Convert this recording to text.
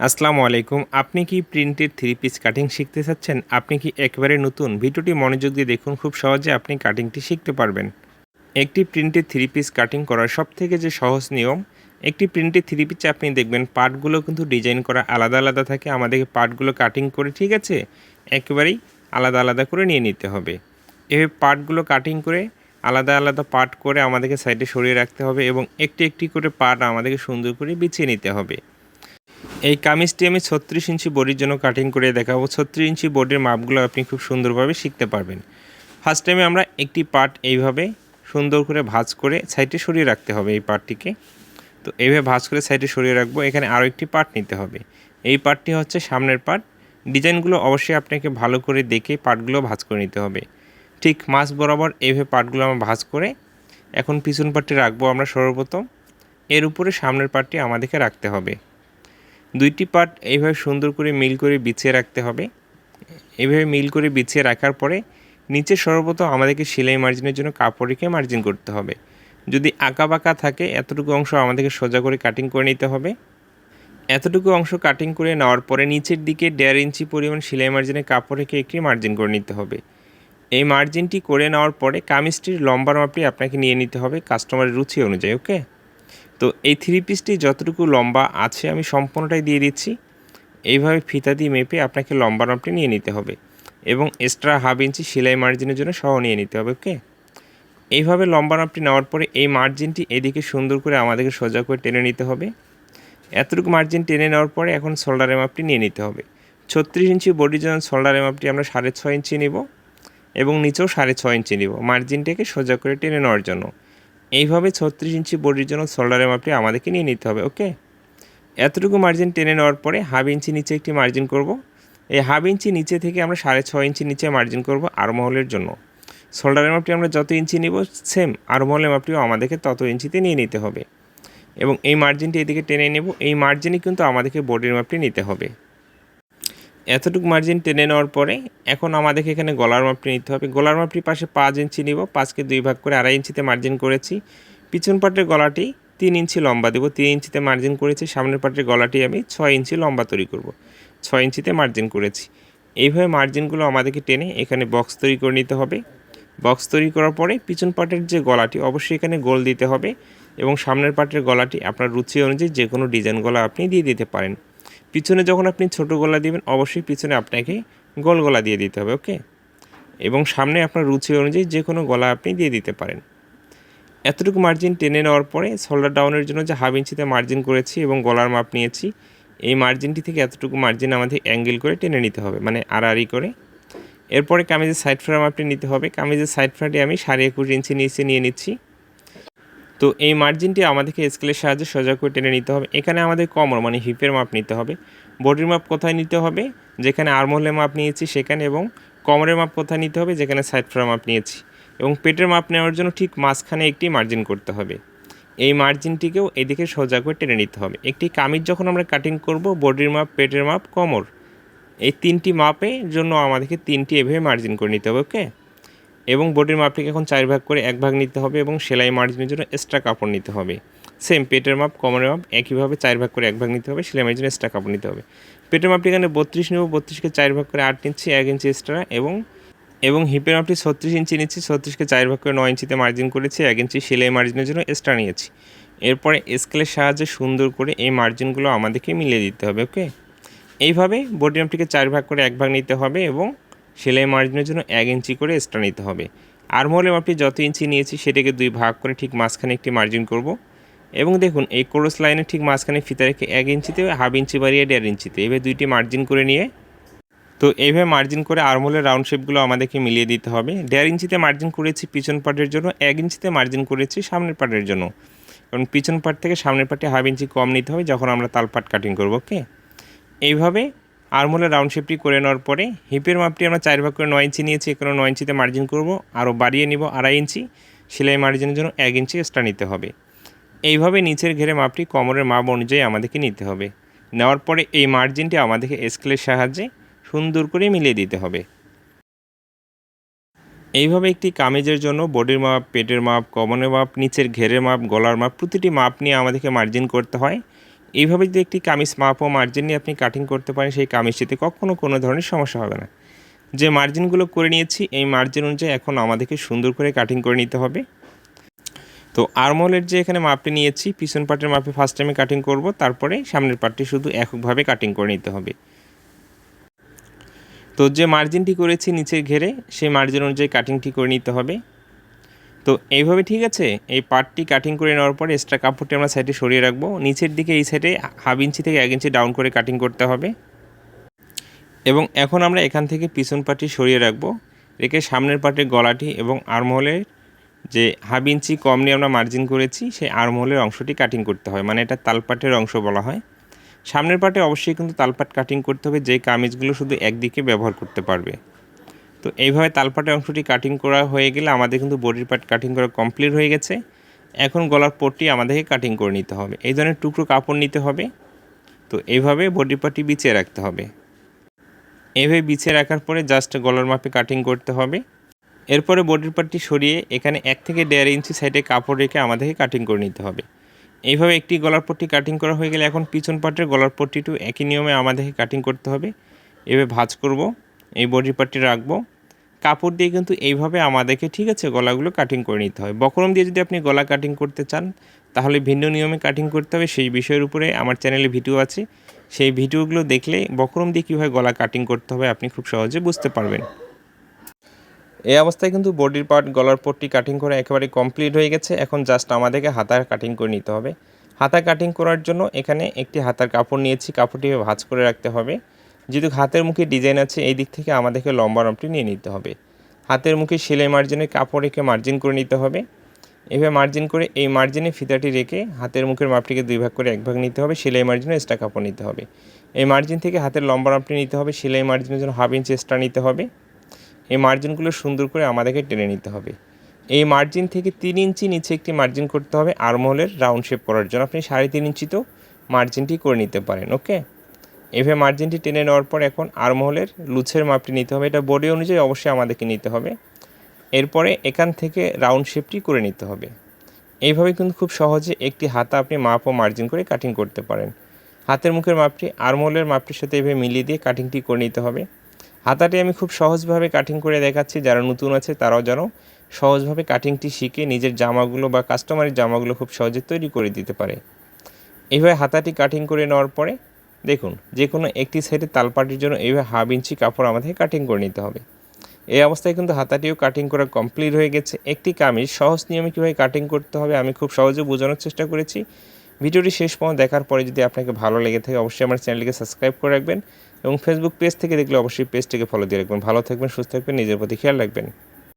আসসালামু আলাইকুম। আপনি কি প্রিন্টের থ্রি পিস কাটিং শিখতে চাচ্ছেন? আপনি কি একেবারে নতুন? ভিডিওটি মনোযোগ দিয়ে দেখুন। খুব সহজে আপনি কাটিংটি শিখতে পারবেন। একটি প্রিন্টের থ্রি পিস কাটিং করার সব থেকে যে সহজ নিয়ম, একটি প্রিন্টের থ্রি পিসে আপনি দেখবেন পার্টগুলো কিন্তু ডিজাইন করা আলাদা আলাদা থাকে। আমাদেরকে পার্টগুলো কাটিং করে ঠিক আছে, একেবারেই আলাদা আলাদা করে নিয়ে নিতে হবে। এভাবে পার্টগুলো কাটিং করে আলাদা আলাদা পার্ট করে আমাদেরকে সাইডে সরিয়ে রাখতে হবে এবং একটি একটি করে পার্ট আমাদেরকে সুন্দর করে বিছিয়ে নিতে হবে। এই কামিজটি আমি ছত্রিশ ইঞ্চি বডির জন্য কাটিং করে দেখাবো। ছত্রিশ ইঞ্চি বডির মাপগুলো আপনি খুব সুন্দরভাবে শিখতে পারবেন। ফার্স্ট টাইমে আমরা একটি পার্ট এইভাবে সুন্দর করে ভাঁজ করে সাইডে সরিয়ে রাখতে হবে এই পার্টটিকে তো এইভাবে ভাঁজ করে সাইডে সরিয়ে রাখব, এখানে আরও একটি পার্ট নিতে হবে। এই পার্টটি হচ্ছে সামনের পার্ট ডিজাইনগুলো অবশ্যই আপনাকে ভালো করে দেখে পার্টগুলো ভাঁজ করে নিতে হবে। ঠিক মাছ বরাবর এইভাবে পার্টগুলো আমরা ভাঁজ করে এখন পিছন পার্টটি রাখব আমরা সর্বপ্রথম। এর উপরে সামনের পার্টটি আমাদেরকে রাখতে হবে। দুইটি পার্ট এইভাবে সুন্দর করে মিল করে বিছিয়ে রাখতে হবে। এইভাবে মিল করে বিছিয়ে রাখার পরে নিচে সর্বপ্রথম আমাদেরকে সেলাই মার্জিনের জন্য কাপড় রেখে মার্জিন করতে হবে। যদি আঁকা বাঁকা থাকে, এতটুকু অংশ আমাদেরকে সোজা করে কাটিং করে নিতে হবে। এতটুকু অংশ কাটিং করে নেওয়ার পরে নিচের দিকে দেড় ইঞ্চি পরিমাণ সেলাই মার্জিনের কাপড় রেখে একটি মার্জিন করে নিতে হবে। এই মার্জিনটি করে নেওয়ার পরে কামিজটির লম্বা মাপটি আপনাকে নিয়ে নিতে হবে কাস্টমারের রুচি অনুযায়ী ওকে তো এই থ্রি পিসটি যতটুকু লম্বা আছে আমি সম্পূর্ণটাই দিয়ে দিচ্ছি। এইভাবে ফিতা দিয়ে মেপে আপনাকে লম্বা মাপটি নিয়ে নিতে হবে এবং এক্সট্রা হাফ ইঞ্চি সেলাই মার্জিনের জন্য সহ নিয়ে নিতে হবে ওকে এইভাবে লম্বা মাপটি নেওয়ার পরে এই মার্জিনটি এদিকে সুন্দর করে আমাদেরকে সোজা করে টেনে নিতে হবে। এতটুকু মার্জিন টেনে নেওয়ার পরে এখন শোল্ডারের মাপটি নিয়ে নিতে হবে। ছত্রিশ ইঞ্চি বডির জন্য শোল্ডারের মাপটি আমরা সাড়ে ছয় ইঞ্চি নেব এবং নিচেও সাড়ে ছয় ইঞ্চি নিব। মার্জিনটাকে সোজা করে টেনে নেওয়ার জন্য। এইভাবে ছত্রিশ ইঞ্চি বডির জন্য শোল্ডারের মাপটি আমাদেরকে নিয়ে নিতে হবে ওকে এতটুকু মার্জিন টেনে নেওয়ার পরে হাফ ইঞ্চি নিচে একটি মার্জিন করব। এই হাফ ইঞ্চি নিচে থেকে আমরা সাড়ে ছয় ইঞ্চি নিচে মার্জিন করব আরমহলের জন্য। শোল্ডারের মাপটি আমরা যত ইঞ্চি নিব সেম আরমহলের মাপটিও আমাদেরকে তত ইঞ্চিতে নিয়ে নিতে হবে। এবং এই মার্জিনটি এদিকে টেনে নেব, এই মার্জিনই কিন্তু আমাদেরকে বডির মাপটি নিতে হবে। এতটুকু মার্জিন টেনে নেওয়ার পরে এখন আমাদেরকে এখানে গলার মাপটি নিতে হবে। গলার মাপটির পাশে পাঁচ ইঞ্চি নিব। পাঁচকে দুই ভাগ করে আড়াই ইঞ্চিতে মার্জিন করেছি। পিছন পাটের গলাটি তিন ইঞ্চি লম্বা দেবো। তিন ইঞ্চিতে মার্জিন করেছি। সামনের পাটের গলাটি আমি ছয় ইঞ্চি লম্বা তৈরি করব। ছয় ইঞ্চিতে মার্জিন করেছি। এইভাবে মার্জিনগুলো আমাদেরকে টেনে এখানে বক্স তৈরি করে নিতে হবে। বক্স তৈরি করার পরে পিছন পাটের যে গলাটি অবশ্যই এখানে গোল দিতে হবে এবং সামনের পাটের গলাটি আপনার রুচি অনুযায়ী যে কোনো ডিজাইন গলা আপনি দিয়ে দিতে পারেন। পিছনে যখন আপনি ছোট গলা দিবেন, অবশ্যই পিছনে আপনাকে গোল গলা দিয়ে দিতে হবে, ওকে? এবং সামনে আপনার রুচি অনুযায়ী যে কোনো গলা আপনি দিয়ে দিতে পারেন। এতটুকু মার্জিন টেনে নেওয়ার পরে শোল্ডার ডাউনের জন্য যে হাফ ইঞ্চিতে মার্জিন করেছি এবং গলার মাপ নিয়েছি, এই মার্জিনটি থেকে এতটুকু মার্জিন আমাদের অ্যাঙ্গেল করে টেনে নিতে হবে মানে আড়াআড়ি করে। এরপরে কামিজের সাইড ফ্রেম আপনি নিতে হবে। কামিজের সাইড ফ্রেমটি আমি সাড়ে একুশ ইঞ্চি নিচে নিয়ে নিচ্ছি। তো এই মার্জিনটি আমাদেরকে স্কেলের সাহায্যে সোজা করে টেনে নিতে হবে। এখানে আমাদের কমর মানে হিপের মাপ নিতে হবে। বডির মাপ কোথায় নিতে হবে? যেখানে আর্মহলের মাপ নিয়েছি, সেখানে এবং কমরের মাপ কোথায় নিতে হবে? যেখানে সাইড ফ্রেম মাপ নিয়েছি। এবং পেটের মাপ নেওয়ার জন্য ঠিক মাঝখানে একটি মার্জিন করতে হবে। এই মার্জিনটিকেও এদিকে সোজা করে টেনে নিতে হবে। একটি কামিজ যখন আমরা কাটিং করব বডির মাপ পেটের মাপ কমর এই তিনটি মাপের জন্য আমাদেরকে তিনটি এভাবে মার্জিন করে নিতে হবে ওকে এবং বডির মাপটিকে এখন চার ভাগ করে এক ভাগ নিতে হবে এবং সেলাই মার্জিনের জন্য এক্সট্রা কাপড় নিতে হবে। সেম পেটের মাপ কমরের মাপ, একইভাবে চার ভাগ করে এক ভাগ নিতে হবে সেলাই মার্জিনের এক্সট্রা কাপড় নিতে হবে। পেটের মাপটি এখানে বত্রিশ নেব, বত্রিশকে চার ভাগ করে আট ইঞ্চি এক ইঞ্চি এক্সট্রা এবং এবং হিপের মাপটি ছত্রিশ ইঞ্চি নিচ্ছি, ছত্রিশকে চার ভাগ করে নয় ইঞ্চিতে মার্জিন করেছি, এক ইঞ্চি সেলাই মার্জিনের জন্য এক্সট্রা নিয়েছি। এরপরে স্কেলের সাহায্যে সুন্দর করে এই মার্জিনগুলো আমাদেরকে মিলিয়ে দিতে হবে ওকে এইভাবে বডি মাপটিকে চার ভাগ করে এক ভাগ নিতে হবে এবং সেলাই মার্জিনের জন্য এক ইঞ্চি করে এক্সট্রা নিতে হবে। আর্মহলের মাপটি যত ইঞ্চি নিয়েছি সেটাকে দুই ভাগ করে ঠিক মাঝখানে একটি মার্জিন করব। এবং দেখুন, এই ক্রোস লাইনে ঠিক মাঝখানে ফিতা রেখে এক ইঞ্চিতে হাফ ইঞ্চি বাড়িয়ে দেড় ইঞ্চিতে। এভাবে দুইটি মার্জিন করে নিয়ে, তো এইভাবে মার্জিন করে আর্মহলের রাউন্ড শেপগুলো আমাদেরকে মিলিয়ে দিতে হবে। দেড় ইঞ্চিতে মার্জিন করেছি পিছন পার্টের জন্য, এক ইঞ্চিতে মার্জিন করেছি সামনের পার্টের জন্য। কারণ পিছন পার্ট থেকে সামনের পার্টে হাফ ইঞ্চি কম নিতে হবে, যখন আমরা তাল পাট কাটিং করব ওকে এইভাবে আর্মহোলের রাউন্ড শেপটি করে নেওয়ার পরে হিপের মাপটি আমরা চার ভাগ করে নয় ইঞ্চি নিয়েছি এখানে নয় ইঞ্চিতে মার্জিন করব। আরও বাড়িয়ে নিব আড়াই ইঞ্চি। সেলাই মার্জিনের জন্য এক ইঞ্চি এক্সট্রা নিতে হবে। এইভাবে নিচের ঘেরে মাপটি কোমরের মাপ অনুযায়ী আমাদেরকে নিতে হবে। নেওয়ার পরে এই মার্জিনটি আমাদেরকে স্কেলের সাহায্যে সুন্দর করে মিলিয়ে দিতে হবে। এইভাবে একটি কামিজের জন্য বডির মাপ, পেটের মাপ কমনের মাপ, নিচের ঘেরের মাপ, গলার মাপ, প্রতিটি মাপ নিয়ে আমাদেরকে মার্জিন করতে হয়। এইভাবে যদি একটি কামিজ মাপ ও মার্জিন নিয়ে আপনি কাটিং করতে পারেন, সেই কামিজটিতে কখনও কোনো ধরনের সমস্যা হবে না। যে মার্জিনগুলো করে নিয়েছি, এই মার্জিন অনুযায়ী এখন আমাদেরকে সুন্দর করে কাটিং করে নিতে হবে। তো আরমোলের যে এখানে মাপটি নিয়েছি, পিছন পার্টের মাপে ফার্স্ট টাইমে কাটিং করব, তারপরে সামনের পার্টটি শুধু এককভাবে কাটিং করে নিতে হবে। তো যে মার্জিনটি করেছি নিচের ঘেরে, সেই মার্জিন অনুযায়ী কাটিংটি করে নিতে হবে। তো এইভাবে ঠিক আছে? এই পার্টটি কাটিং করে নেওয়ার পরে এক্সট্রা কাপড়টি আমরা সাইডে সরিয়ে রাখব। নিচের দিকে এই সাইডে হাফ ইঞ্চি থেকে এক ইঞ্চি ডাউন করে কাটিং করতে হবে। এবং এখন আমরা এখান থেকে পিছন পার্টটি সরিয়ে রাখব। রেখে সামনের পার্টের গলাটি এবং আর্মহোলের যে হাফ ইঞ্চি কম নিয়ে আমরা মার্জিন করেছি, সেই আর্মহোলের অংশটি কাটিং করতে হয়। মানে এটা তালপাটের অংশ বলা হয়। সামনের পার্টে অবশ্যই কিন্তু তালপাট কাটিং করতে হবে। যে কামিজগুলো শুধু একদিকে ব্যবহার করতে পারবে। তো এইভাবে তালপাটের অংশটি কাটিং করা হয়ে গেলে আমাদের কিন্তু বডির পার্ট কাটিং করা কমপ্লিট হয়ে গেছে। এখন গলার পট্টি আমাদেরকে কাটিং করে নিতে হবে। এই ধরনের টুকরো কাপড় নিতে হবে। তো এইভাবে বডি পার্টটি বিছিয়ে রাখতে হবে। এইভাবে বিছিয়ে রাখার পরে জাস্ট গলার মাপে কাটিং করতে হবে। এরপরে বডির পার্টটি সরিয়ে এখানে এক থেকে দেড় ইঞ্চি সাইডে কাপড় রেখে আমাদেরকে কাটিং করে নিতে হবে। এইভাবে একটি গলার পট্টি কাটিং করা হয়ে গেলে এখন পিছন পার্টের গলার পট্টিটু একই নিয়মে আমাদেরকে কাটিং করতে হবে। এভাবে ভাঁজ করব। এই বডি পার্টটি রাখব। কাপড় দিয়ে কিন্তু এইভাবে আমাদেরকে, ঠিক আছে, গলাগুলো কাটিং করে নিতে হয়। বকরম দিয়ে যদি আপনি গলা কাটিং করতে চান, তাহলে ভিন্ন নিয়মে কাটিং করতে হবে। সেই বিষয়ের উপরে আমার চ্যানেলে ভিডিও আছে। সেই ভিডিওগুলো দেখলে বকরম দিয়ে কীভাবে গলা কাটিং করতে হবে আপনি খুব সহজে বুঝতে পারবেন। এই অবস্থায় কিন্তু বডির পার্ট গলার পট্টি কাটিং করে একেবারে কমপ্লিট হয়ে গেছে। এখন জাস্ট আমাদেরকে হাতার কাটিং করে নিতে হবে। হাতা কাটিং করার জন্য এখানে একটি হাতার কাপড় নিয়েছি। কাপড়টি ভাঁজ করে রাখতে হবে। যেহেতু হাতের মুখে ডিজাইন আছে, এই দিক থেকে আমাদেরকে লম্বা রমটি নিয়ে নিতে হবে। হাতের মুখে সেলাই মার্জিনের কাপড় রেখে মার্জিন করে নিতে হবে। এভাবে মার্জিন করে এই মার্জিনে ফিতাটি রেখে হাতের মুখের মাপটিকে দুই ভাগ করে এক ভাগ নিতে হবে, সেলাই মার্জিনে এক্সট্রা কাপড় নিতে হবে। এই মার্জিন থেকে হাতের লম্বা মাপটি নিতে হবে, সেলাই মার্জিনের জন্য হাফ ইঞ্চ এক্সট্রা নিতে হবে। এই মার্জিনগুলো সুন্দর করে আমাদেরকে টেনে নিতে হবে। এই মার্জিন থেকে তিন ইঞ্চি নিচে একটি মার্জিন করতে হবে, আর্মহোলের রাউন্ড শেপ করার জন্য। আপনি সাড়ে তিন ইঞ্চিতেও মার্জিনটি করে নিতে পারেন ওকে এভাবে মার্জিনটি টেনে নেওয়ার পর এখন আর্মহোলের লুচের মাপটি নিতে হবে। এটা বডি অনুযায়ী অবশ্যই আমাদেরকে নিতে হবে। এরপরে এখান থেকে রাউন্ড শেপটি করে নিতে হবে। এইভাবে কিন্তু খুব সহজে একটি হাতা আপনি মাপ ও মার্জিন করে কাটিং করতে পারেন। হাতের মুখের মাপটি, আর্মহোলের মাপটির সাথে এভাবে মিলিয়ে দিয়ে কাটিংটি করে নিতে হবে। হাতাটি আমি খুব সহজভাবে কাটিং করে দেখাচ্ছি। যারা নতুন আছে, তারাও যেন সহজভাবে কাটিংটি শিখে নিজের জামাগুলো বা কাস্টমারের জামাগুলো খুব সহজে তৈরি করে দিতে পারে। এইভাবে হাতাটি কাটিং করে নেওয়ার পরে দেখুন যে কোনো একটি সাইডে তালপাটির জন্য এইভাবে হাফ ইঞ্চি কাপড় আমাদের কাটিং করে নিতে হবে। এই অবস্থায় কিন্তু হাতাটিও কাটিং করা কমপ্লিট হয়ে গেছে। একটি কামিজ সহজ নিয়মে কীভাবে কাটিং করতে হবে আমি খুব সহজে বোঝানোর চেষ্টা করেছি। ভিডিওটি শেষ পর্যন্ত দেখার পরে যদি আপনাকে ভালো লেগে থাকে, অবশ্যই আমার চ্যানেলটিকে সাবস্ক্রাইব করে রাখবেন এবং ফেসবুক পেজ থেকে দেখলে অবশ্যই পেজটিকে ফলো দিয়ে রাখবেন। ভালো থাকবেন, সুস্থ থাকবেন, নিজের প্রতি খেয়াল রাখবেন।